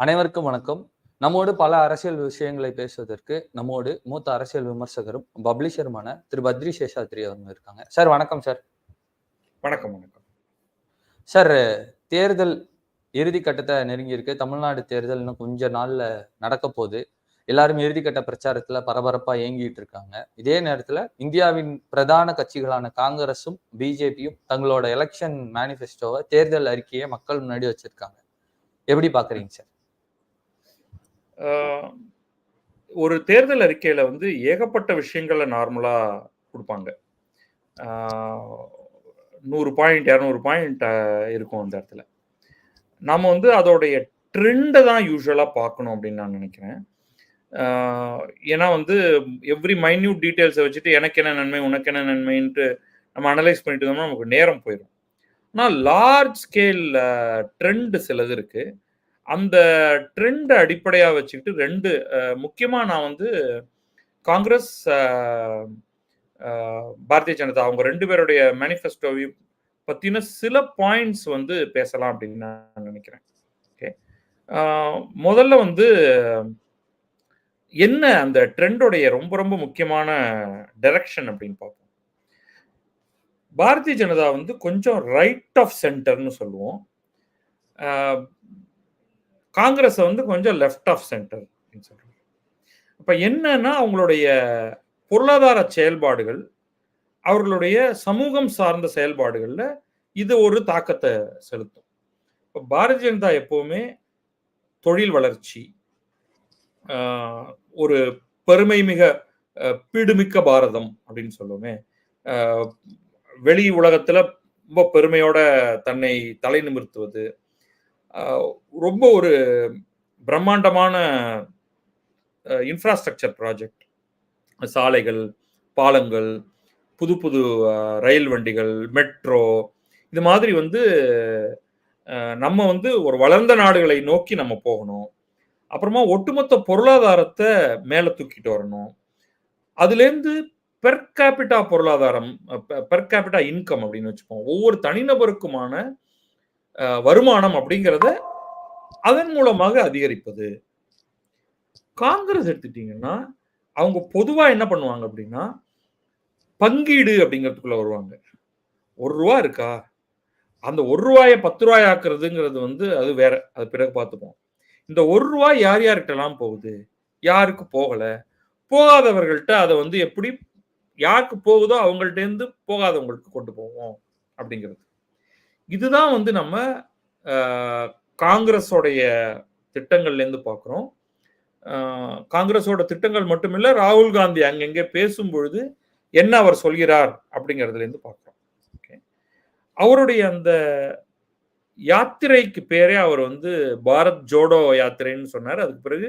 அனைவருக்கும் வணக்கம். நம்மோடு பல அரசியல் விஷயங்களை பேசுவதற்கு நம்மோடு மூத்த அரசியல் விமர்சகரும் பப்ளிஷருமான திரு பத்ரி சேஷாத்ரி அவங்க இருக்காங்க. சார் வணக்கம் சார். வணக்கம் வணக்கம். சார் தேர்தல் இறுதி கட்டத்தை நெருங்கி இருக்கு தமிழ்நாடு தேர்தல் இன்னும் கொஞ்ச நாள்ல நடக்க போகுது. எல்லாரும் இறுதிக்கட்ட பிரச்சாரத்துல பரபரப்பா இயங்கிட்டு இருக்காங்க. இதே நேரத்துல இந்தியாவின் பிரதான கட்சிகளான காங்கிரஸும் பிஜேபியும் தங்களோட எலெக்ஷன் மேனிஃபெஸ்டோவை தேர்தல் அறிக்கையை மக்கள் முன்னாடி வச்சிருக்காங்க. எப்படி பாக்குறீங்க சார்? ஒரு தேர்தல் அறிக்கையில வந்து ஏகப்பட்ட விஷயங்களை நார்மலா கொடுப்பாங்க. நூறு பாயிண்ட் இரநூறு பாயிண்ட் இருக்கும் அந்த இடத்துல. நம்ம வந்து அதோடைய ட்ரெண்டை தான் யூஸ்வலாக பார்க்கணும் அப்படின்னு நான் நினைக்கிறேன். ஏன்னா வந்து எவ்ரி மைன்யூட் டீட்டெயில்ஸை வச்சுட்டு எனக்கு என்ன நன்மை உனக்கு என்ன நன்மைன்ட்டு நம்ம அனலைஸ் பண்ணிட்டு இருந்தோம்னா நமக்கு நேரம் போயிடும். ஆனால் லார்ஜ் ஸ்கேல் ட்ரெண்டு சிலது இருக்குது அந்த ட்ரெண்டை அடிப்படையாக வச்சுக்கிட்டு ரெண்டு முக்கியமாக நான் வந்து காங்கிரஸ் பாரதிய ஜனதா அவங்க ரெண்டு பேருடைய மேனிஃபெஸ்டோவையும் பற்றின சில பாயிண்ட்ஸ் வந்து பேசலாம் அப்படின்னு நான் நினைக்கிறேன். ஓகே முதல்ல வந்து என்ன அந்த ட்ரெண்டோடைய ரொம்ப ரொம்ப முக்கியமான டைரக்ஷன் அப்படின்னு பார்ப்போம். பாரதிய ஜனதா வந்து கொஞ்சம் ரைட் ஆஃப் சென்டர்னு சொல்லுவோம். காங்கிரஸை வந்து கொஞ்சம் லெஃப்ட் ஆஃப் சென்டர் அப்படின்னு சொல்றாங்க. அப்ப என்னன்னா அவங்களுடைய பொருளாதார செயல்பாடுகள் அவர்களுடைய சமூகம் சார்ந்த செயல்பாடுகள்ல இது ஒரு தாக்கத்தை செலுத்தும். இப்போ பாரதிய ஜனதா எப்பவுமே தொழில் வளர்ச்சி ஒரு பெருமை மிக பீடுமிக்க பாரதம் அப்படின்னு சொல்லுவோமே. வெளி உலகத்துல ரொம்ப பெருமையோட தன்னை தலை நிமிர்த்துவது ரொம்ப ஒரு பிரம்மாண்டமான இன்ஃப்ராஸ்ட்ரக்சர் ப்ராஜெக்ட் சாலைகள் பாலங்கள் புது புது ரயில் வண்டிகள் மெட்ரோ இது மாதிரி வந்து நம்ம வந்து ஒரு வளர்ந்த நாடுகளை நோக்கி நம்ம போகணும். அப்புறமா ஒட்டுமொத்த பொருளாதாரத்தை மேலே தூக்கிட்டு வரணும். அதுலேருந்து பெர் கேபிட்டா பொருளாதாரம் பெர் கேபிட்டா இன்கம் அப்படின்னு வச்சுப்போம். ஒவ்வொரு தனிநபருக்குமான வருமானம் அப்படிங்கிறத அதன் மூலமாக அதிகரிப்பது. காங்கிரஸ் எடுத்துட்டீங்கன்னா அவங்க பொதுவா என்ன பண்ணுவாங்க அப்படின்னா பங்கீடு அப்படிங்கிறதுக்குள்ள வருவாங்க. ஒரு ரூபா இருக்கா? அந்த ஒரு ரூபாயை பத்து ரூபாய் ஆக்குறதுங்கிறது வந்து அது வேற அது பிறகு பார்த்துப்போம். இந்த ஒரு ரூபாய் யார் யார்கிட்டலாம் போகுது? யாருக்கு போகல? போகாதவர்கள்ட்ட அதை வந்து எப்படி யாருக்கு போகுதோ அவங்கள்ட்டேருந்து போகாதவங்களுக்கு கொண்டு போவோம் அப்படிங்கிறது. இதுதான் வந்து நம்ம காங்கிரஸோடைய திட்டங்கள்லேருந்து பார்க்குறோம் காங்கிரஸோட திட்டங்கள் மட்டுமில்ல ராகுல் காந்தி அங்கங்கே பேசும் பொழுது என்ன அவர் சொல்கிறார் அப்படிங்கிறதுலேருந்து பார்க்குறோம் ஓகே. அவருடைய அந்த யாத்திரைக்கு பேரே அவர் வந்து பாரத் ஜோடோ யாத்திரைன்னு சொன்னார். அதுக்கு பிறகு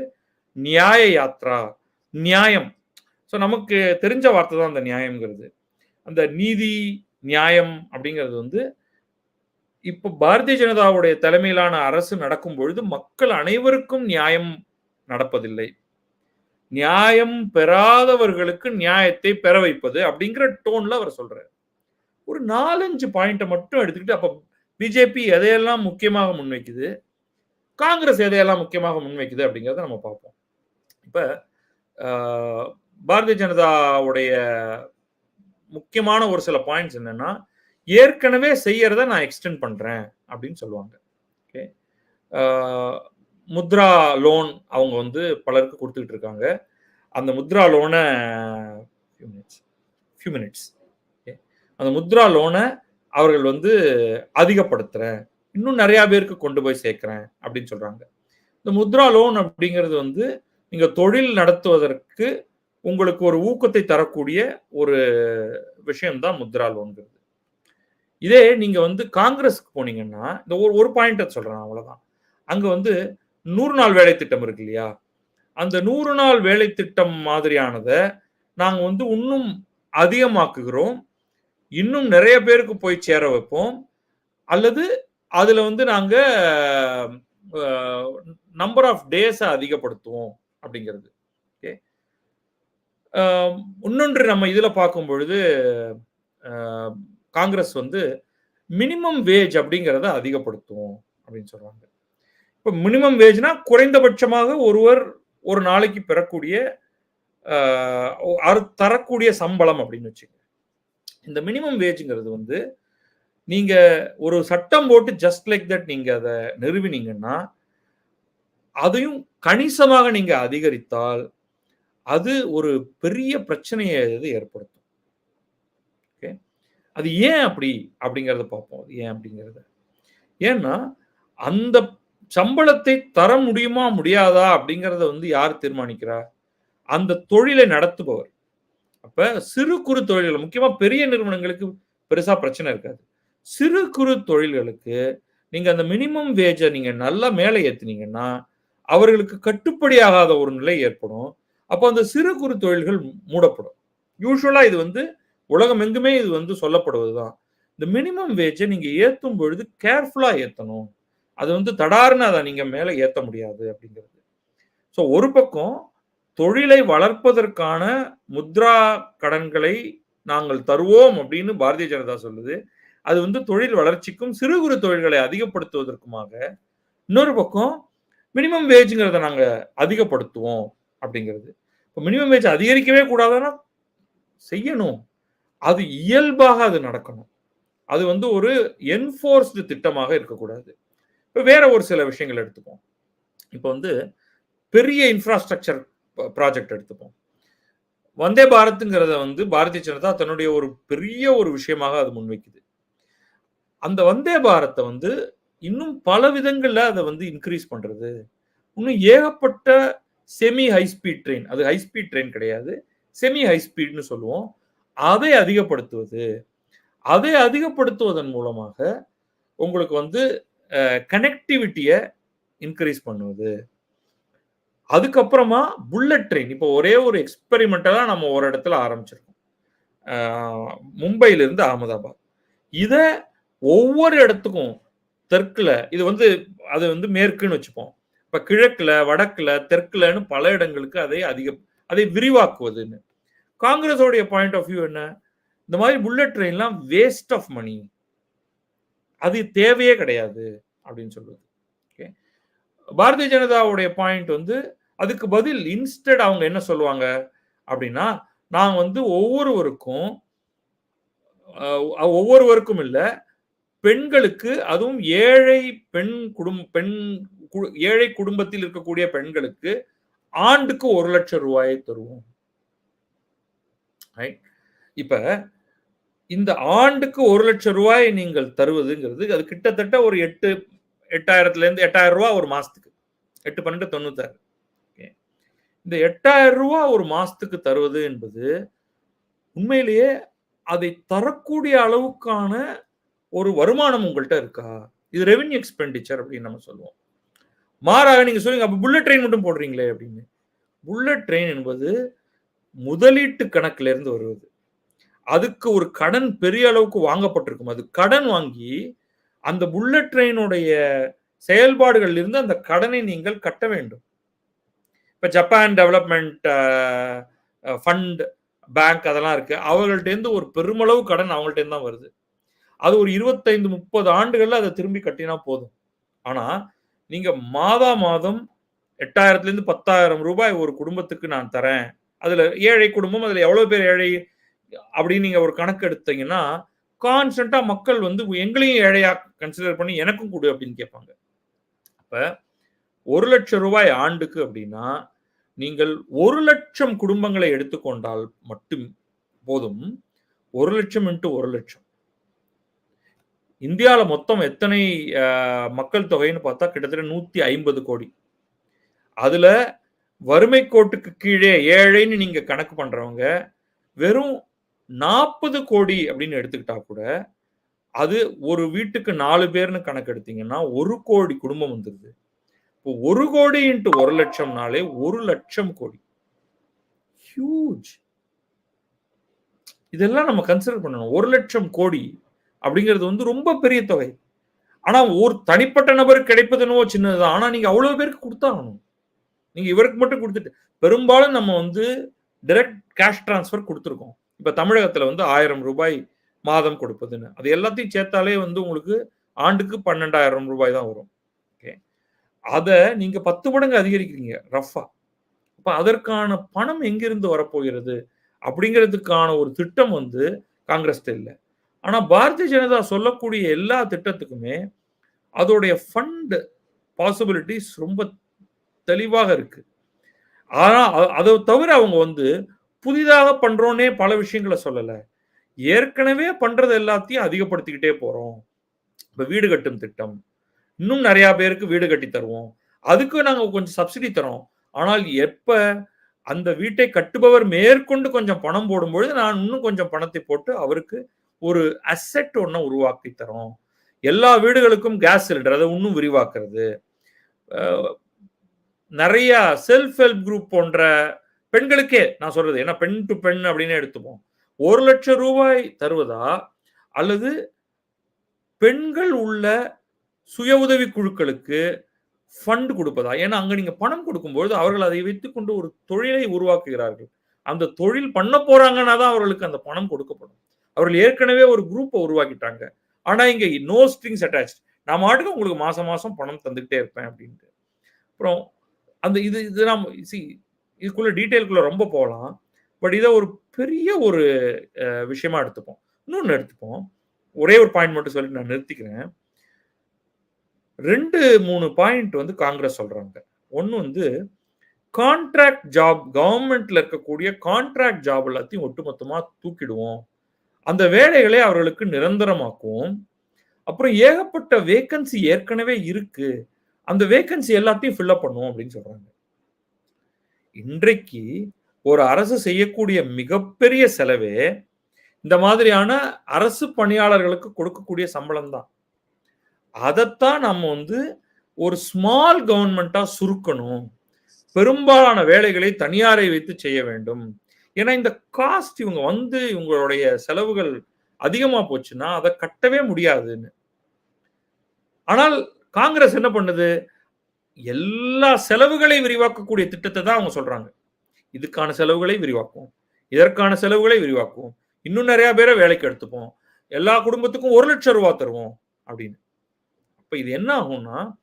நியாய யாத்ரா நியாயம். ஸோ நமக்கு தெரிஞ்ச வார்த்தை தான் அந்த நியாயம்ங்கிறது. அந்த நீதி நியாயம் அப்படிங்கிறது வந்து இப்போ பாரதிய ஜனதாவுடைய தலைமையிலான அரசு நடக்கும் பொழுது மக்கள் அனைவருக்கும் நியாயம் நடப்பதில்லை. நியாயம் பெறாதவர்களுக்கு நியாயத்தை பெற வைப்பது அப்படிங்கிற டோன்ல அவர் சொல்றாரு. ஒரு நாலஞ்சு பாயிண்ட்டை மட்டும் எடுத்துக்கிட்டு அப்ப பிஜேபி எதையெல்லாம் முக்கியமாக முன்வைக்குது? காங்கிரஸ் எதையெல்லாம் முக்கியமாக முன்வைக்குது அப்படிங்கிறத நம்ம பார்ப்போம். இப்ப பாரதிய ஜனதாவுடைய முக்கியமான ஒரு சில பாயிண்ட்ஸ் என்னன்னா ஏற்கனவே செய்யறத நான் எக்ஸ்டெண்ட் பண்றேன் அப்படின்னு சொல்லுவாங்க. ஓகே முத்ரா லோன் அவங்க வந்து பலருக்கு கொடுத்துக்கிட்டு இருக்காங்க. அந்த முத்ரா லோனை ஃபியூ மினிட்ஸ் ஃபியூ மினிட்ஸ் அந்த முத்ரா லோனை அவர்கள் வந்து அதிகப்படுத்துறேன். இன்னும் நிறைய பேருக்கு கொண்டு போய் சேர்க்குறேன் அப்படின்னு சொல்றாங்க. இந்த முத்ரா லோன் அப்படிங்கிறது வந்து நீங்க தொழில் நடத்துவதற்கு உங்களுக்கு ஒரு ஊக்கத்தை தரக்கூடிய ஒரு விஷயம்தான் முத்ரா லோன்ங்கிறது இதே நீங்க வந்து காங்கிரஸ்க்கு போனீங்கன்னா இந்த ஒரு ஒரு பாயிண்ட் சொல்றேன் அவ்வளவுதான். அங்க வந்து நூறு நாள் வேலை திட்டம் இருக்கு இல்லையா? அந்த நூறு நாள் வேலை திட்டம் மாதிரியானதை நாங்க வந்து இன்னும் அதிகமாக்குகிறோம். இன்னும் நிறைய பேருக்கு போய் சேர வைப்போம். அல்லது அதுல வந்து நாங்க நம்பர் ஆஃப் டேஸை அதிகப்படுத்துவோம் அப்படிங்கிறது. ஓகே இன்னொன்று நம்ம இதுல பார்க்கும் பொழுது காங்கிரஸ் வந்து மினிமம் வேஜ் அப்படிங்கிறத அதிகப்படுத்துவோம் அப்படின்னு சொல்றாங்க. இப்போ மினிமம் வேஜ்னா குறைந்தபட்சமாக ஒருவர் ஒரு நாளைக்கு பெறக்கூடிய ஆஹ், தரக்கூடிய சம்பளம் அப்படின்னு வச்சுக்கோங்க இந்த மினிமம் வேஜ்ங்கிறது வந்து நீங்க ஒரு சட்டம் போட்டு ஜஸ்ட் லைக் தட் நீங்க அதை நிறுவினீங்கன்னா அதையும் கணிசமாக நீங்க அதிகரித்தால் அது ஒரு பெரிய பிரச்சனையை இது ஏற்படுத்தும். அது ஏன் அப்படி? அப்படிங்கிறத பார்ப்போம். அது ஏன் அப்படிங்கிறத. ஏன்னா அந்த சம்பளத்தை தர முடியுமா முடியாதா அப்படிங்கிறத வந்து யார் தீர்மானிக்கிறா? அந்த தொழிலை நடத்துபவர். அப்ப சிறு குறு தொழில்கள் முக்கியமா பெரிய நிறுவனங்களுக்கு பெருசா பிரச்சனை இருக்காது. சிறு குறு தொழில்களுக்கு நீங்க அந்த மினிமம் வேஜை நீங்க நல்லா மேலே ஏத்துனீங்கன்னா அவர்களுக்கு கட்டுப்படியாகாத ஒரு நிலை ஏற்படும். அப்போ அந்த சிறு குறு தொழில்கள் மூடப்படும். யூஸ்வலா இது வந்து உலகம் எங்குமே இது வந்து சொல்லப்படுவது தான் இந்த மினிமம் வேஜை நீங்க ஏற்றும் பொழுது கேர்ஃபுல்லா ஏற்றணும் அது வந்து தடார்னு அதை நீங்க மேலே ஏற்ற முடியாது அப்படிங்கிறது. ஸோ ஒரு பக்கம் தொழிலை வளர்ப்பதற்கான முத்ரா கடன்களை நாங்கள் தருவோம் அப்படின்னு பாரதிய ஜனதா சொல்லுது. அது வந்து தொழில் வளர்ச்சிக்கும் சிறு குறு தொழில்களை அதிகப்படுத்துவதற்குமாக. இன்னொரு பக்கம் மினிமம் வேஜுங்கிறத நாங்கள் அதிகப்படுத்துவோம் அப்படிங்கிறது. இப்போ மினிமம் வேஜ் அதிகரிக்கவே கூடாதுன்னா செய்யணும். அது இயல்பாக அது நடக்கணும். அது வந்து ஒரு என்ஃபோர்ஸ்டு திட்டமாக இருக்கக்கூடாது. இப்போ வேற ஒரு சில விஷயங்கள் எடுத்துப்போம். இப்போ வந்து பெரிய இன்ஃப்ராஸ்ட்ரக்சர் ப்ராஜெக்ட் எடுத்துப்போம். வந்தே பாரத்ங்கிறத வந்து பாரதிய ஜனதா தன்னுடைய ஒரு பெரிய ஒரு விஷயமாக அது முன்வைக்குது. அந்த வந்தே பாரத்தை வந்து இன்னும் பல விதங்களில் அதை வந்து இன்க்ரீஸ் பண்ணுறது இன்னும் ஏகப்பட்ட செமி ஹை ஸ்பீட் ட்ரெயின் அது ஹை ஸ்பீட் ட்ரெயின் கிடையாது. செமி ஹை ஸ்பீட்னு சொல்லுவோம். அதை அதிகப்படுத்துவது அதை அதிகப்படுத்துவதன் மூலமாக உங்களுக்கு வந்து கனெக்டிவிட்டியை இன்க்ரீஸ் பண்ணுவது. அதுக்கப்புறமா புல்லட் ட்ரெயின் இப்போ ஒரே ஒரு எக்ஸ்பெரிமெண்டலாக நம்ம ஒரு இடத்துல ஆரம்பிச்சிருக்கோம். மும்பையிலிருந்து அகமதாபாத். இதை ஒவ்வொரு இடத்துக்கும் தெற்குல இது வந்து அது வந்து மேற்குன்னு வச்சுப்போம். இப்போ கிழக்குல வடக்குல தெற்குலன்னு பல இடங்களுக்கு அதை அதிக அதை விரிவாக்குவதுன்னு. காங்கிரஸோடைய பாயிண்ட் ஆஃப் வியூ என்ன? இந்த மாதிரி புல்லட் ட்ரெயின்லாம் வேஸ்ட் ஆஃப் மணி அது தேவையே கிடையாது அப்படின்னு சொல்லுவது ஓகே பாரதிய ஜனதாவுடைய பாயிண்ட் வந்து அதுக்கு பதில் இன்ஸ்டட் அவங்க என்ன சொல்லுவாங்க? அப்படின்னா நான் வந்து ஒவ்வொருவருக்கும் ஒவ்வொருவருக்கும் இல்லை பெண்களுக்கு அதுவும் ஏழை பெண் குடும் பெண் கு- ஏழை குடும்பத்தில் இருக்கக்கூடிய பெண்களுக்கு ஆண்டுக்கு ஒரு லட்சம் ரூபாயை தருவோம். ரைட் இப்போ இந்த ஆண்டுக்கு ஒரு லட்சம் ரூபாயை நீங்கள் தருவதுங்கிறது அது கிட்டத்தட்ட ஒரு எட்டு எட்டாயிரத்துலேருந்து எட்டாயிரம் ரூபா ஒரு மாதத்துக்கு எட்டு பன்னெண்டு தொண்ணூத்தாறு. இந்த எட்டாயிரம் ரூபா ஒரு மாதத்துக்கு தருவது என்பது உண்மையிலேயே அதை தரக்கூடிய அளவுக்கான ஒரு வருமானம் உங்கள்கிட்ட இருக்கா? இது ரெவென்யூ எக்ஸ்பெண்டிச்சர் அப்படின்னு நம்ம சொல்லுவோம். மாறாக நீங்க சொல்லுங்க அப்ப புல்லட் ட்ரெயின் மட்டும் போடுறீங்களே அப்படின்னு. புல்லட் ட்ரெயின் என்பது முதலீட்டு கணக்குல இருந்து வருவது. அதுக்கு ஒரு கடன் பெரிய அளவுக்கு வாங்கப்பட்டிருக்கும். அது கடன் வாங்கி அந்த புல்லட் ட்ரெயினுடைய செயல்பாடுகளில் இருந்து அந்த கடனை நீங்கள் கட்ட வேண்டும். இப்ப ஜப்பான் டெவலப்மெண்ட் ஃபண்ட் பேங்க் அதெல்லாம் இருக்கு. அவர்கள்ட்டேருந்து ஒரு பெருமளவு கடன் அவங்கள்ட்டேருந்து தான் வருது. அது ஒரு இருபத்தைந்து முப்பது ஆண்டுகள்ல அதை திரும்பி கட்டினா போதும். ஆனா நீங்க மாதா மாதம் எட்டாயிரத்துல இருந்து பத்தாயிரம் ரூபாய் ஒரு குடும்பத்துக்கு நான் தரேன். அதுல ஏழை குடும்பம் அதுல எவ்வளவு பேர் ஏழை அப்படின்னு நீங்க ஒரு கணக்கு எடுத்தீங்கன்னா கான்ஸ்டன்டா மக்கள் வந்து எங்களையும் ஏழையா கன்சிடர் பண்ணி எனக்கும் கொடு அப்படின்னு கேட்பாங்க. அப்ப ஒரு லட்சம் ரூபாய் ஆண்டுக்கு அப்படின்னா நீங்கள் ஒரு லட்சம் குடும்பங்களை எடுத்துக்கொண்டால் மட்டும் போதும் ஒரு லட்சம் இன்ட்டு ஒரு லட்சம். இந்தியாவில் மொத்தம் எத்தனை மக்கள் தொகைன்னு பார்த்தா கிட்டத்தட்ட நூத்தி ஐம்பது கோடி. அதுல வறுமை கோட்டுக்கு கீழே ஏழைன்னு நீங்க கணக்கு பண்றவங்க வெறும் நாற்பது கோடி அப்படின்னு எடுத்துக்கிட்டா கூட அது ஒரு வீட்டுக்கு நாலு பேர்னு கணக்கு எடுத்தீங்கன்னா ஒரு கோடி குடும்பம் வந்துருது. இப்போ ஒரு கோடி இன்ட்டு ஒரு லட்சம்னாலே ஒரு லட்சம் கோடி. ஹியூஜ். இதெல்லாம் நம்ம கன்சிடர் பண்ணணும். ஒரு லட்சம் கோடி அப்படிங்கிறது வந்து ரொம்ப பெரிய தொகை. ஆனா ஒரு தனிப்பட்ட நபருக்கு கிடைப்பது என்னவோ சின்னதுதான். ஆனா நீங்க அவ்வளவு பேருக்கு கொடுத்தாகணும். நீங்க இவருக்கு மட்டும் கொடுத்துட்டு பெரும்பாலும் நம்ம வந்து டிரெக்ட் கேஷ் டிரான்ஸ்ஃபர் கொடுத்துருக்கோம். இப்ப தமிழகத்துல வந்து ஆயிரம் ரூபாய் மாதம் கொடுப்பதுன்னு. அது எல்லாத்தையும் சேர்த்தாலே வந்து உங்களுக்கு ஆண்டுக்கு பன்னெண்டாயிரம் ரூபாய் தான் வரும். ஓகே அத நீங்க 10 மடங்கு அதிகரிக்கிறீங்க ரஃபா அப்ப அதற்கான பணம் எங்கிருந்து வரப்போகிறது? அப்படிங்கிறதுக்கான ஒரு திட்டம் வந்து காங்கிரஸ் இல்ல. ஆனா பாரதிய ஜனதா சொல்லக்கூடிய எல்லா திட்டத்துக்குமே அதோடைய ஃபண்ட் பாசிபிலிட்டிஸ் ரொம்ப தெளிவாக இருக்கு. ஆனா அதை தவிர அவங்க வந்து புதிதாக பண்றோன்னே பல விஷயங்களை சொல்லலை ஏற்கனவே பண்றது எல்லாத்தையும் அதிகப்படுத்திக்கிட்டே போறோம். இப்ப வீடு கட்டும் திட்டம். இன்னும் நிறைய பேருக்கு வீடு கட்டி தருவோம். அதுக்கு நாங்க கொஞ்சம் சப்சிடி தரோம். ஆனால் எப்ப அந்த வீட்டை கட்டுபவர் மேற்கொண்டு கொஞ்சம் பணம் போடும்பொழுது, நான் இன்னும் கொஞ்சம் பணத்தை போட்டு அவருக்கு ஒரு அசெட் ஒன்றை உருவாக்கி தரோம். எல்லா வீடுகளுக்கும் கேஸ் சிலிண்டர் அதை இன்னும் விரிவாக்குறது. நிறைய செல்ஃப் ஹெல்ப் குரூப் போன்ற பெண்களுக்கே நான் சொல்றது. ஏன்னா பெண் டூ பெண் அப்படின்னு எடுத்துப்போம். ஒரு லட்சம் ரூபாய் தருவதா? அல்லது பெண்கள் உள்ள சுய உதவி குழுக்களுக்கு ஃபண்ட் கொடுப்பதா ஏன்னா அங்க நீங்க பணம் கொடுக்கும்பொழுது அவர்கள் அதை வைத்துக்கொண்டு ஒரு தொழிலை உருவாக்குகிறார்கள். அந்த தொழில் பண்ண போறாங்கன்னா தான் அவர்களுக்கு அந்த பணம் கொடுக்கப்படும். அவர்கள் ஏற்கனவே ஒரு குரூப்பை உருவாக்கிட்டாங்க. ஆனா இங்க நோ ஸ்ட்ரிங்ஸ் அட்டாச் நான் மாட்டுக்கு உங்களுக்கு மாசம் மாசம் பணம் தந்துகிட்டே இருப்பேன் அப்படின்ட்டு. அப்புறம் அந்த இது இது நாம் சி இதுக்குள்ள டீட்டெயிலுக்குள்ள ரொம்ப போகலாம் பட் இதை ஒரு பெரிய ஒரு விஷயமா எடுத்துப்போம். இன்னொன்று எடுத்துப்போம். ஒரே ஒரு பாயிண்ட் மட்டும் சொல்லி நான் நிறுத்திக்கிறேன். 2, 3 பாயிண்ட் வந்து காங்கிரஸ் சொல்றாங்க. ஒன்று வந்து கான்ட்ராக்ட் ஜாப் கவர்மெண்ட்ல இருக்கக்கூடிய கான்ட்ராக்ட் ஜாப் எல்லாத்தையும் ஒட்டுமொத்தமாக தூக்கிடுவோம். அந்த வேலைகளை அவர்களுக்கு நிரந்தரமாக்குவோம். அப்புறம் ஏகப்பட்ட வேக்கன்சி ஏற்கனவே இருக்கு. அந்த வேக்கன்சி எல்லாத்தையும் ஃபில்அப் பண்ணுவோம் அப்படின்னு சொல்றாங்க. இன்றைக்கு ஒரு அரசு செய்யக்கூடிய மிகப்பெரிய செலவே இந்த மாதிரியான அரசு பணியாளர்களுக்கு கொடுக்கக்கூடிய சம்பளம் தான். அதைத்தான் நம்ம வந்து ஒரு ஸ்மால் கவர்மெண்டா சுருக்கணும். பெரும்பாலான வேலைகளை தனியாரை வைத்து செய்ய வேண்டும். ஏன்னா இந்த காஸ்ட் இவங்க வந்து இவங்களுடைய செலவுகள் அதிகமா போச்சுன்னா, அதை கட்டவே முடியாதுன்னு. ஆனால் காங்கிரஸ் என்ன பண்ணுது? எல்லா செலவுகளை விரிவாக்கக்கூடிய திட்டத்தை தான் அவங்க சொல்றாங்க. இதுக்கான செலவுகளை விரிவாக்குவோம். இதற்கான செலவுகளை விரிவாக்குவோம். இன்னும் நிறைய பேரை வேலைக்கு எடுத்துப்போம். எல்லா குடும்பத்துக்கும் ஒரு லட்சம் ரூபா தருவோம் அப்படின்னு. அப்ப இது என்ன ஆகும்னா,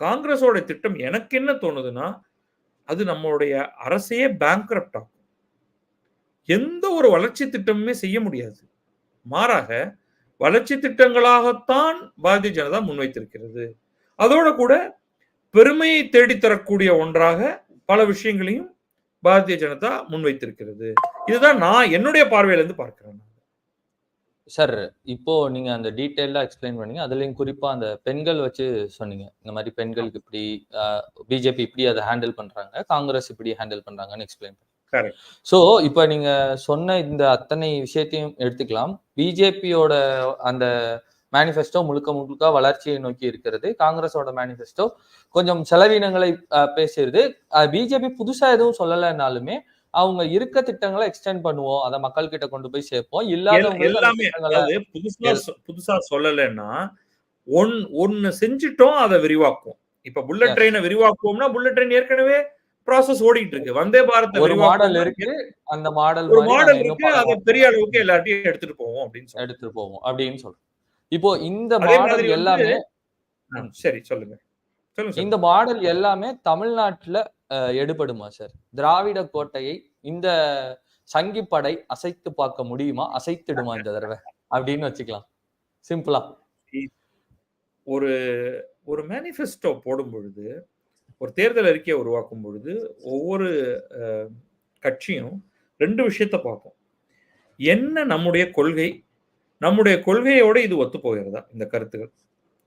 காங்கிரஸோட திட்டம் எனக்கு என்ன தோணுதுன்னா, அது நம்மளுடைய அரசையே பேங்க்ரப்ட் ஆகும் எந்த ஒரு வளர்ச்சி திட்டமுமே செய்ய முடியாது. மாறாக வளர்ச்சி திட்டங்களாகத்தான் பாரதிய ஜனதா முன்வைத்திருக்கிறது. அதோட கூட பெருமையை தேடித் தரக்கூடிய ஒன்றாக பல விஷயங்களையும் பாரதிய ஜனதா முன்வைத்திருக்கிறது. இதுதான் நான் என்னுடைய பார்வையில இருந்து பார்க்கிறேன். சார், இப்போ நீங்க அந்த டீட்டெயிலா எக்ஸ்பிளைன் பண்ணீங்க. அதுலயும் குறிப்பா அந்த பெண்கள் வச்சு சொன்னீங்க. இந்த மாரி பெண்களுக்கு இப்படி பிஜேபி இப்படி அத ஹேண்டில் பண்றாங்க. காங்கிரஸ் இப்படி ஹேண்டில் பண்றாங்கன்னு எக்ஸ்பிளைன் பண்ணீங்க. கரெக்ட். ஸோ, இப்ப நீங்க சொன்ன இந்த அத்தனை விஷயத்தையும் எடுத்துக்கலாம். பிஜேபியோட அந்த மேனிஃபெஸ்டோ முழுக்க முழுக்க வளர்ச்சியை நோக்கி இருக்கிறது. காங்கிரஸோட மேனிஃபெஸ்டோ கொஞ்சம் செலவினங்களை. அ பிஜேபி புதுசா எதுவும் சொல்லலனாலுமே, அவங்க இருக்க திட்டங்கள எக்ஸ்டெண்ட் பண்ணுவோம். அத மக்கள் கிட்ட கொண்டு போய் சேர்ப்போம். அந்த எல்லாமே புதுசா புதுசா சொல்லலன்னா, ஒன் ஒண்ணு செஞ்சுட்டோம் அத விரிவாக்குவோம். இப்ப புல்லட். ட்ரெயின விரிவாக்குவோம்னா, புல்லட் ட்ரெயின் ஏற்கனவே ப்ராசஸ் ஓடிட்டு இருக்கு. வந்தே பாரத்த ஒரு மாடல் இருக்கு. அந்த மாடல் ஒரு மாடல் இருக்கு. அத பெரிய அளவுக்கு எல்லாத்தையும் எடுத்துட்டு போவோம் அப்படின்னு. எடுத்துட்டு போவோம் அப்படின்னு சொல்றோம். இப்போ இந்த மாடல் எல்லாமே. சரி சொல்லுங்க. சொல்லுங்க, இந்த. மாடல் எல்லாமே தமிழ்நாட்டுல எடுபடுமா சார்? திராவிட கோட்டையை இந்த சங்கிப்படை அசைத்து பார்க்க முடியுமா? அசைத்திடுமா இந்த தடவ? அப்படின்னு வச்சுக்கலாம். சிம்பிளா. ஒரு ஒரு மேனிஃபெஸ்டோ போடும்பொழுது, ஒரு தேர்தல் அறிக்கைய உருவாக்கும் பொழுது, ஒவ்வொரு கட்சியும் 2 விஷயத்த பார்க்கும். என்ன நம்முடைய கொள்கை? நம்முடைய கொள்கையோடு இது ஒத்து போகிறதா? இந்த கருத்துகள்.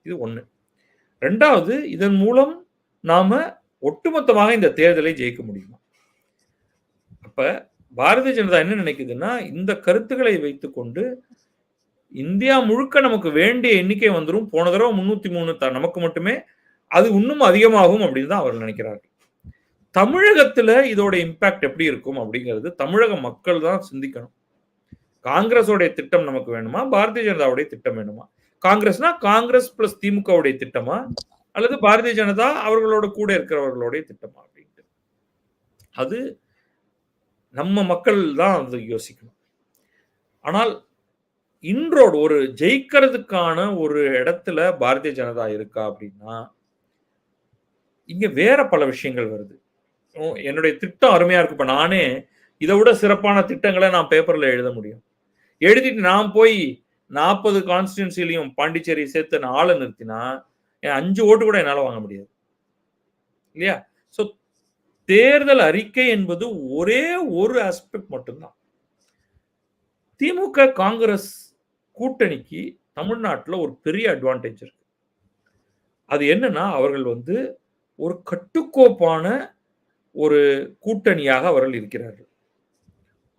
இது 1. 2வது இதன் மூலம் நாம ஒட்டுமொத்தமாக இந்த தேர்தலை ஜெயிக்க முடியுமா? அப்ப பாரதிய ஜனதா என்ன நினைக்குதுன்னா, இந்த கருத்துக்களை வைத்துக்கொண்டு இந்தியா முழுக்க நமக்கு வேண்டிய எண்ணிக்கை வந்துடும் போன தடவ 303 த நமக்கு மட்டுமே. அது இன்னும் அதிகமாகும் அப்படின்னு தான் அவர் நினைக்கிறார்கள். தமிழகத்துல இதோட இம்பாக்ட் எப்படி இருக்கும் அப்படிங்கிறது தமிழக மக்கள் தான் சிந்திக்கணும். காங்கிரஸோடைய திட்டம் நமக்கு வேணுமா? பாரதிய ஜனதாவுடைய திட்டம் வேணுமா? காங்கிரஸ்னா காங்கிரஸ் பிளஸ் திமுகவுடைய திட்டமா? அல்லது பாரதிய ஜனதா அவர்களோட கூட இருக்கிறவர்களுடைய திட்டமா? அப்படின்ட்டு. அது நம்ம மக்கள் தான் அது யோசிக்கணும். ஆனால் இன்றோடு ஒரு ஜெயிக்கிறதுக்கான ஒரு இடத்துல பாரதிய ஜனதா இருக்கா அப்படின்னா, இங்க வேற பல விஷயங்கள் வருது என்னுடைய திட்டம் அருமையா இருக்கு இப்ப நானே இதை விட சிறப்பான திட்டங்களை நான் பேப்பர்ல எழுத முடியும் எழுதிட்டு நான் போய் நாற்பது கான்ஸ்டியூன்சிலையும் பாண்டிச்சேரி சேர்த்து நான் ஆளை நிறுத்தினா என் அஞ்சு ஓட்டு கூட என்னால் வாங்க முடியாது. இல்லையா? ஸோ தேர்தல் அறிக்கை என்பது ஒரே ஒரு ஆஸ்பெக்ட் மட்டும்தான். திமுக காங்கிரஸ் கூட்டணிக்கு தமிழ்நாட்டில் ஒரு பெரிய அட்வான்டேஜ் இருக்கு. அது என்னன்னா அவர்கள் வந்து ஒரு கட்டுக்கோப்பான ஒரு கூட்டணியாக அவர்கள் இருக்கிறார்கள்.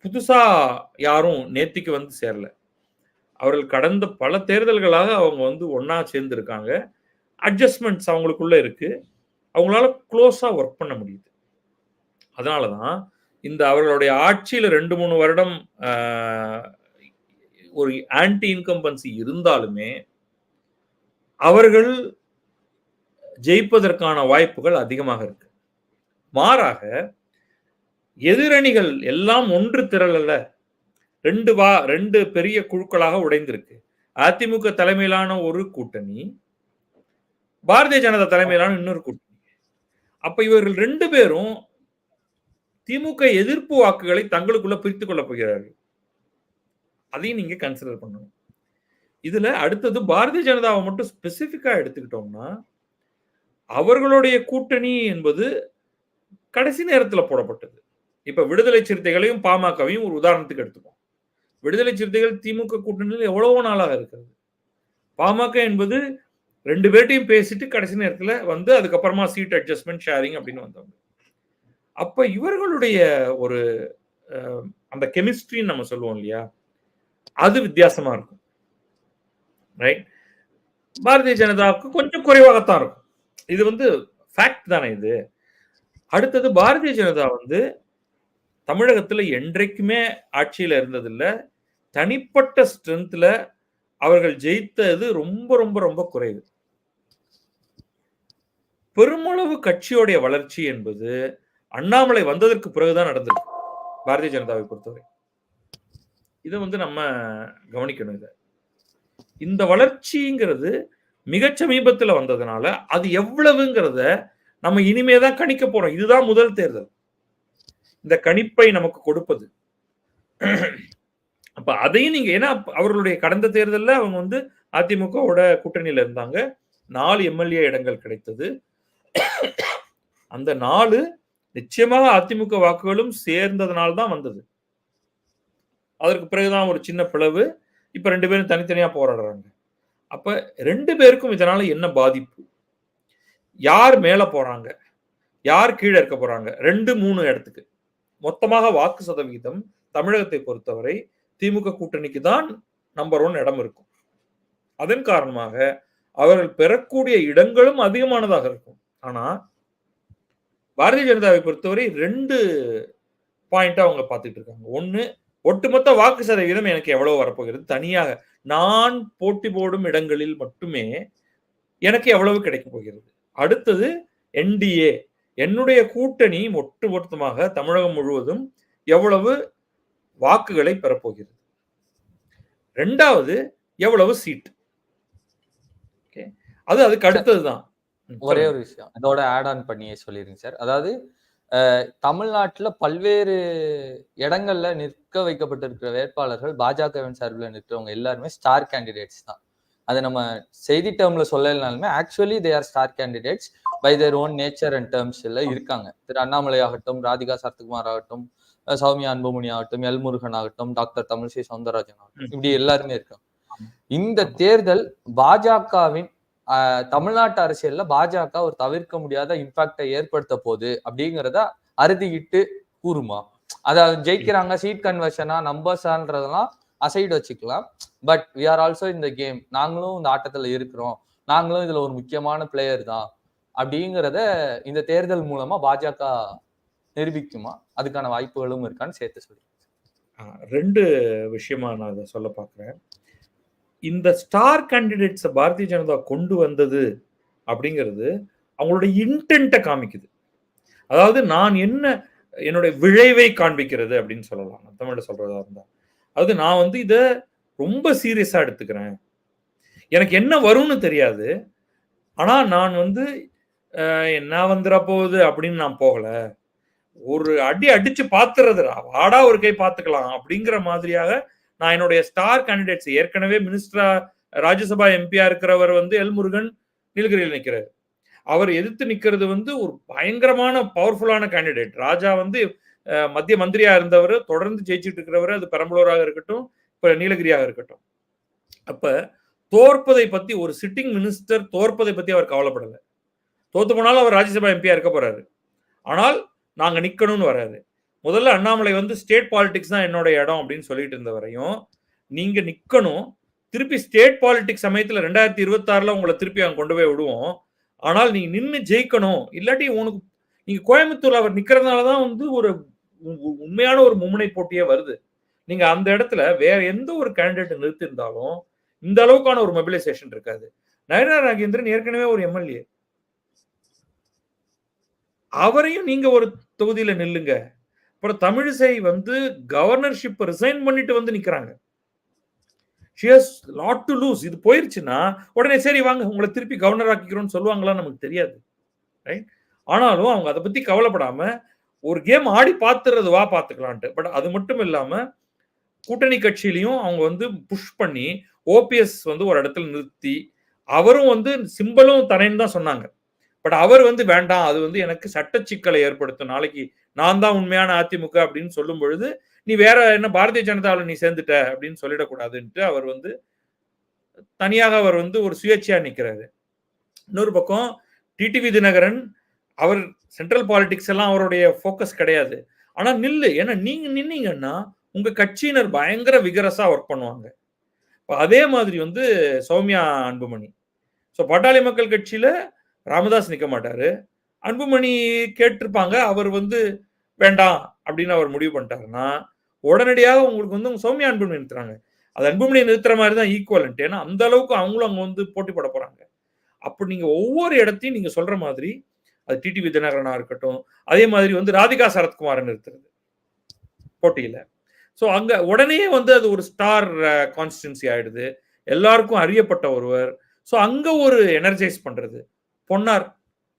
புதுசா யாரும் நேத்திக்கு வந்து சேரல. அவர்கள் கடந்த பல தேர்தல்களாக அவங்க வந்து ஒன்றா சேர்ந்துருக்காங்க. அட்ஜஸ்ட்மெண்ட்ஸ் அவங்களுக்குள்ள இருக்கு. அவங்களால க்ளோஸா ஒர்க் பண்ண முடியுது. அதனாலதான் இந்த அவர்களுடைய ஆட்சியில ரெண்டு மூணு வருடம் ஒரு ஆன்டி இன்கம்பன்சி இருந்தாலுமே அவர்கள் ஜெயிப்பதற்கான வாய்ப்புகள் அதிகமாக இருக்கு. மாறாக எதிரணிகள் எல்லாம் ஒன்று திரளல ரெண்டு வா ரெண்டு பெரிய குழுக்களாக உடைந்திருக்கு. அதிமுக தலைமையிலான ஒரு கூட்டணி பாரதிய ஜனதா தலைமையிலான இன்னொரு கூட்டணி. அப்ப இவர்கள் ரெண்டு பேரும் திமுக எதிர்ப்பு வாக்குகளை தங்களுக்குள்ள பிரித்துக் கொள்ளப் போகிறார்கள். அதையும் நீங்க கன்சிடர் பண்ணணும். இதுல அடுத்தது பாரதிய ஜனதாவை மட்டும் ஸ்பெசிபிக்கா எடுத்துக்கிட்டோம்னா அவர்களுடைய கூட்டணி என்பது கடைசி நேரத்தில் போடப்பட்டது. இப்ப விடுதலை சிறுத்தைகளையும் பாமகவையும் ஒரு உதாரணத்துக்கு எடுத்துப்போம். விடுதலை சிறுத்தைகள் திமுக கூட்டணியில் எவ்வளவோ நாளாக இருக்கிறது. பாமக என்பது ரெண்டு பேர்ட்டையும் பேசிட்டு கடைசி நேரத்தில் வந்து அதுக்கப்புறமா சீட் அட்ஜஸ்ட்மெண்ட் ஷேரிங் அப்படின்னு வந்தவங்க. அப்ப இவர்களுடைய ஒரு அந்த கெமிஸ்ட்ரின்னு நம்ம சொல்லுவோம் இல்லையா? அது வித்தியாசமா இருக்கும். ரைட் பாரதிய ஜனதாவுக்கு கொஞ்சம் குறைவாகத்தான் இருக்கும். இது வந்து ஃபேக்ட் தானே இது. அடுத்தது பாரதிய ஜனதா வந்து தமிழகத்துல என்றைக்குமே ஆட்சியில இருந்ததில்ல. தனிப்பட்ட ஸ்ட்ரென்த்ல அவர்கள் ஜெயித்தது ரொம்ப ரொம்ப ரொம்ப குறைவு. பெருமளவு கட்சியோடைய வளர்ச்சி என்பது அண்ணாமலை வந்ததற்கு பிறகுதான் நடந்திருக்கு பாரதிய ஜனதாவை பொறுத்தவரை. இதை வந்து நம்ம கவனிக்கணும் இதை. இந்த வளர்ச்சிங்கிறது மிக சமீபத்துல வந்ததுனால அது எவ்வளவுங்கிறத நம்ம இனிமேதான் கணிக்க போறோம். இதுதான் முதல் தேர்தல். இந்த கணிப்பை நமக்கு கொடுப்பது. அப்ப அதையும் நீங்க ஏன்னா அவர்களுடைய கடந்த தேர்தலில் அவங்க வந்து அதிமுகவோட கூட்டணியில இருந்தாங்க. நாலு எம்எல்ஏ இடங்கள் கிடைத்தது. அந்த நாலு நிச்சயமாக அதிமுக வாக்குகளும் சேர்ந்ததுனால தான் வந்தது. அதற்கு பிறகுதான் ஒரு சின்ன பிளவு. இப்ப ரெண்டு பேரும் தனித்தனியா போராடுறாங்க. அப்ப ரெண்டு பேருக்கும் இதனால என்ன பாதிப்பு? யார் மேல போறாங்க? யார் கீழே இருக்க போறாங்க? ரெண்டு மூணு இடத்துக்கு. மொத்தமாக வாக்கு சதவிகிதம் தமிழகத்தை பொறுத்தவரை திமுக கூட்டணிக்கு தான் நம்பர் ஒன் இடம் இருக்கும். அதன் காரணமாக அவர்கள் பெறக்கூடிய இடங்களும் அதிகமானதாக இருக்கும். ஆனா பாரதிய ஜனதாவை பொறுத்தவரை ரெண்டு பாயிண்டா அவங்க பார்த்துட்டு இருக்காங்க. ஒன்னு ஒட்டுமொத்த வாக்கு சதவீதம் எனக்கு எவ்வளவு வரப்போகிறது? தனியாக நான் போட்டி போடும் இடங்களில் மட்டுமே எனக்கு எவ்வளவு கிடைக்க போகிறது? அடுத்தது என்டிஏ என்னுடைய கூட்டணி ஒட்டுமொத்தமாக தமிழகம் முழுவதும் எவ்வளவு வாக்குகளை பெறப்போகிறது? ரெண்டாவது எவ்வளவு சீட். அது அதுக்கு அடுத்ததுதான். ஒரே. ஒரு விஷயம். இதோட ஆட் ஆன் பண்ணியே சொல்லிருங்க சார். அதாவது தமிழ்நாட்டுல பல்வேறு இடங்கள்ல நிற்க வைக்கப்பட்டிருக்கிற வேட்பாளர்கள் பாஜகவின் சார்பில் நிற்கிறவங்க எல்லாருமே ஸ்டார் கேண்டிடேட்ஸ் தான். அது நம்ம செய்தி டேர்ம்ல சொல்லலைனாலுமே actually they are star candidates by their own nature and டேர்ம்ஸ்ல இருக்காங்க. திரு அண்ணாமலை ஆகட்டும் ராதிகா சரத்குமார் ஆகட்டும் சௌமியா அன்புமணி ஆகட்டும் எல் முருகன் ஆகட்டும் டாக்டர் தமிழிசை சவுந்தரராஜன் ஆகட்டும். இப்படி எல்லாருமே இருக்காங்க. இந்த தேர்தல் பாஜகவின் தமிழ்நாட்டு அரசியல்ல பாஜக ஒரு தவிர்க்க முடியாத இம்பாக்டை ஏற்படுத்த போகுது அப்படிங்கிறத அறுதிக்கிட்டு கூறுமா? அதாவது ஜெயிக்கிறாங்க சீட் கன்வர்ஷனா நம்பர்ஸான்றதெல்லாம் அசைடு வச்சுக்கலாம். பட் வி ஆர் ஆல்சோ இந்த கேம் நாங்களும் இந்த ஆட்டத்தில் இருக்கிறோம். நாங்களும் இதில் ஒரு முக்கியமான பிளேயர் தான். அப்படிங்கிறத இந்த தேர்தல் மூலமா பாஜக நிரூபிக்குமா? அதுக்கான வாய்ப்புகளும் இருக்கான்னு சேர்த்து சொல்லி ரெண்டு விஷயமா நான் அதை சொல்ல பார்க்குறேன். இந்த ஸ்டார் கேண்டிடேட்ஸை பாரதிய ஜனதா கொண்டு வந்தது அப்படிங்கிறது அவங்களோட இன்டென்ட்டை காமிக்குது. அதாவது நான் என்ன என்னுடைய விளைவை காண்பிக்கிறது அப்படின்னு சொல்லலாம். நான் சொல்றதா இருந்தால் அதாவது நான் வந்து இதை ரொம்ப சீரியஸாக எடுத்துக்கிறேன். எனக்கு என்ன வரும்னு தெரியாது. ஆனால் நான் வந்து என்ன வந்துட போகுது அப்படின்னு நான் போகல. ஒரு அடி அடிச்சு பார்த்துறதுடா வாடா ஒரு கை பார்த்துக்கலாம் அப்படிங்கிற மாதிரியாக நான் என்னுடைய ஸ்டார் கேண்டிடேட்ஸ் ஏற்கனவே மினிஸ்டரா ராஜ்யசபா எம்பியா இருக்கிறவர் வந்து எல் முருகன் நீலகிரியில் நிற்கிறார் அவர் எதிர்த்து நிற்கிறது வந்து ஒரு பயங்கரமான பவர்ஃபுல்லான கேண்டிடேட் ராஜா வந்து மத்திய மந்திரியா இருந்தவர் தொடர்ந்து ஜெயிச்சுட்டு இருக்கிறவர் அது பெரம்பலூராக இருக்கட்டும் இப்போ நீலகிரியாக இருக்கட்டும். அப்போ தோற்பதை பற்றி ஒரு சிட்டிங் மினிஸ்டர் தோற்பதை பற்றி அவர் கவலைப்படலை. தோத்து போனாலும் அவர் ராஜ்யசபா எம்பியா இருக்க போறாரு. ஆனால் நாங்கள் நிற்கணும்னு வராரு முதல்ல அண்ணாமலை வந்து ஸ்டேட் பாலிடிக்ஸ் தான் என்னோட இடம் அப்படின்னு சொல்லிட்டு இருந்த வரையும் நீங்கள் நிற்கணும் திருப்பி ஸ்டேட் பாலிடிக்ஸ் சமயத்தில் ரெண்டாயிரத்தி இருபத்தாறில் உங்களை திருப்பி அங்கே கொண்டு போய் விடுவோம். ஆனால் நீங்கள் நின்று ஜெயிக்கணும். இல்லாட்டி உனக்கு நீங்கள் கோயம்புத்தூர் அவர் நிற்கிறதுனால தான் வந்து ஒரு உ- உண்மையான ஒரு மும்முனை போட்டியே வருது. நீங்க அந்த இடத்துல வேற எந்த ஒரு கேண்டிடேட் நிறுத்திருந்தாலும் இந்த அளவுக்கான ஒரு மொபிலைசேஷன் இருக்காது. நயனா நாகேந்திரன் ஏற்கனவே ஒரு எம்எல்ஏ அவரையும் நீங்க ஒரு தொகுதியில நில்லுங்க. அப்புறம் தமிழிசை வந்து கவர்னர்ஷிப் ரிசைன் பண்ணிட்டு வந்து நிக்கிறாங்க. லாட் டு லூஸ் இது போயிருச்சுன்னா உடனே சரி வாங்க உங்களை திருப்பி கவர்னர் ஆக்கிக்கிறோம்னு சொல்லுவாங்களா நமக்கு தெரியாது. ரைட் ஆனாலும் அவங்க அதை பத்தி கவலைப்படாம ஒரு கேம் ஆடி பார்த்துறது வா பார்த்துக்கலான்ட்டு. பட் அது மட்டும் இல்லாம கூட்டணி கட்சியிலையும் அவங்க வந்து புஷ் பண்ணி ஓபிஎஸ் வந்து ஒரு இடத்துல நிறுத்தி அவரும் வந்து சிம்பலும் தரேன்னு தான் சொன்னாங்க. பட் அவர் வந்து வேண்டாம் அது வந்து எனக்கு சட்ட சிக்கலை ஏற்படுத்தும். நாளைக்கு நான் தான் உண்மையான அதிமுக அப்படின்னு சொல்லும் பொழுது நீ வேற என்ன பாரதிய ஜனதாவில் நீ சேர்ந்துட்ட அப்படின்னு சொல்லிடக்கூடாதுன்ட்டு அவர் வந்து தனியாக அவர் வந்து ஒரு சுயேட்சையா நிற்கிறாரு இன்னொரு பக்கம் டிடிவி தினகரன் அவர் சென்ட்ரல் பாலிடிக்ஸ் எல்லாம் அவருடைய ஃபோக்கஸ் கிடையாது. ஆனா நில்லு ஏன்னா நீங்க நின்னீங்கன்னா உங்க கட்சியினர் பயங்கர விகரஸா ஒர்க் பண்ணுவாங்க. அதே மாதிரி வந்து சௌமியா அன்புமணி. ஸோ பட்டாளி மக்கள் கட்சியில ராமதாஸ் நிற்க மாட்டாரு. அன்புமணி கேட்டிருப்பாங்க அவர் வந்து வேண்டாம் அப்படின்னு அவர் முடிவு பண்ணிட்டாருன்னா உடனடியாக உங்களுக்கு வந்து சௌமியா அன்புமணி நிறுத்துறாங்க. அது அன்புமணியை நிறுத்துற மாதிரி தான் ஈக்குவலன்ட் ஏன்னா அந்த அளவுக்கு அவங்களும் அங்கே வந்து போட்டி போட போறாங்க. அப்போ நீங்க ஒவ்வொரு இடத்தையும் நீங்க சொல்ற மாதிரி அது டிடிவி தினகரனா இருக்கட்டும் அதே மாதிரி வந்து ராதிகா சரத்குமாரை நிறுத்துறது. போட்டியில. ஸோ அங்க உடனே வந்து அது ஒரு ஸ்டார் கான்ஸ்டன்சி uh, ஆயிடுது. எல்லாருக்கும் அறியப்பட்ட ஒருவர். ஸோ அங்க ஒரு எனர்ஜைஸ் பண்றது. பொன்னார்.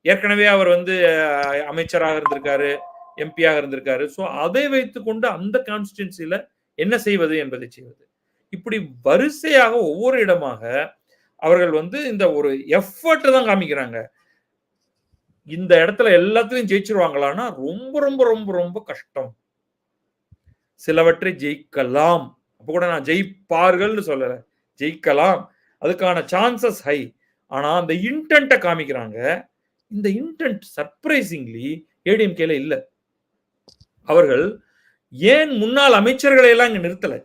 ஏற்கனவே அவர் வந்து uh, அமைச்சராக இருந்திருக்காரு எம்பியாக இருந்திருக்காரு. ஸோ அதை வைத்துக்கொண்டு அந்த கான்ஸ்டிடுவன்சில என்ன செய்வது என்பதை செய்வது. இப்படி வரிசையாக ஒவ்வொரு இடமாக அவர்கள் வந்து இந்த ஒரு எஃபர்ட்டை தான் காமிக்கிறாங்க. இந்த இடத்துல எல்லாத்துலையும் ஜெயிச்சிருவாங்களான்னா ரொம்ப ரொம்ப ரொம்ப ரொம்ப கஷ்டம். சிலவற்றை ஜெயிக்கலாம். அப்போ கூட நான் ஜெயிப்பார்கள்னு சொல்லல. ஜெயிக்கலாம். அதுக்கான சான்சஸ் ஹை ஆனால் அந்த இன்டென்ட்டை காமிக்கிறாங்க. இந்த இன்டென்ட் சர்ப்ரைசிங்லி ஏடிஎம்கேல இல்லை. அவர்கள் ஏன் முன்னாள் அமைச்சர்களை எல்லாம் இங்கே நிறுத்தலை?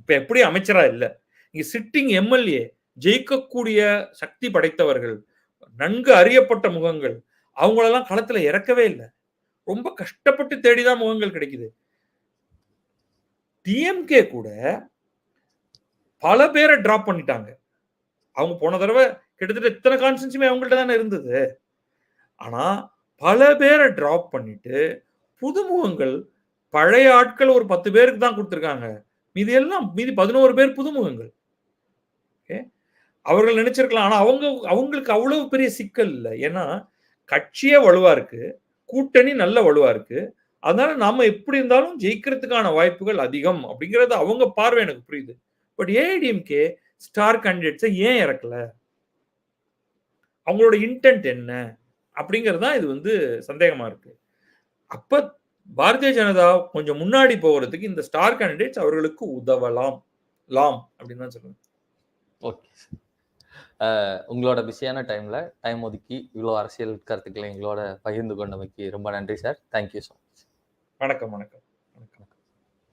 இப்போ எப்படி அமைச்சரா இல்லை? இங்கே சிட்டிங் எம்எல்ஏ ஜெயிக்கக்கூடிய சக்தி படைத்தவர்கள் நன்கு அறியப்பட்ட முகங்கள் அவங்களெல்லாம் களத்தில் இறக்கவே இல்லை. ரொம்ப கஷ்டப்பட்டு தேடிதான் முகங்கள் கிடைக்குது. டிஎம்கே கூட பல பேரை டிராப் பண்ணிட்டாங்க. அவங்க போன தடவை கிட்டத்தட்ட இத்தனை கான்ஸ்டன்ஸுமே அவங்கள்ட்ட தானே இருந்தது. ஆனால் பல பேரை டிராப் பண்ணிட்டு புதுமுகங்கள் பழைய ஆட்கள் ஒரு பத்து பேருக்கு தான் கொடுத்துருக்காங்க. மீதி எல்லாம் மீதி பதினோரு பேர் புதுமுகங்கள். ஓகே? அவர்கள் நினைச்சிருக்கலாம். ஆனால் அவங்க அவங்களுக்கு அவ்வளவு பெரிய சிக்கல் இல்லை. ஏன்னா கட்சியே வலுவா இருக்கு. கூட்டணி நல்ல வலுவா இருக்கு. அதனால நாம எப்படி இருந்தாலும் ஜெயிக்கிறதுக்கான வாய்ப்புகள் அதிகம் அப்படிங்கிறது அவங்க பார்வை எனக்கு புரியுது. பட் ஏஐடிஎம்கே ஸ்டார் கேண்டிடேட்ஸை ஏன் இறக்கல? அவங்களோட இன்டென்ட் என்ன? அப்படிங்கிறது தான் இது வந்து சந்தேகமா இருக்கு. அப்ப பாரதிய ஜனதா கொஞ்சம் முன்னாடி போகிறதுக்கு இந்த ஸ்டார் கேண்டிடேட்ஸ் அவர்களுக்கு உதவலாம் லாம் அப்படின்னு தான் சொல்லுவேன். ஓகே உங்களோட பிஸியான டைம்ல டைம் ஒதுக்கி இவ்வளோ அரசியல் கருத்துக்களை எங்களோட பகிர்ந்து கொண்டமைக்கு ரொம்ப நன்றி சார் தேங்க்யூ ஸோ மச் வணக்கம் வணக்கம்.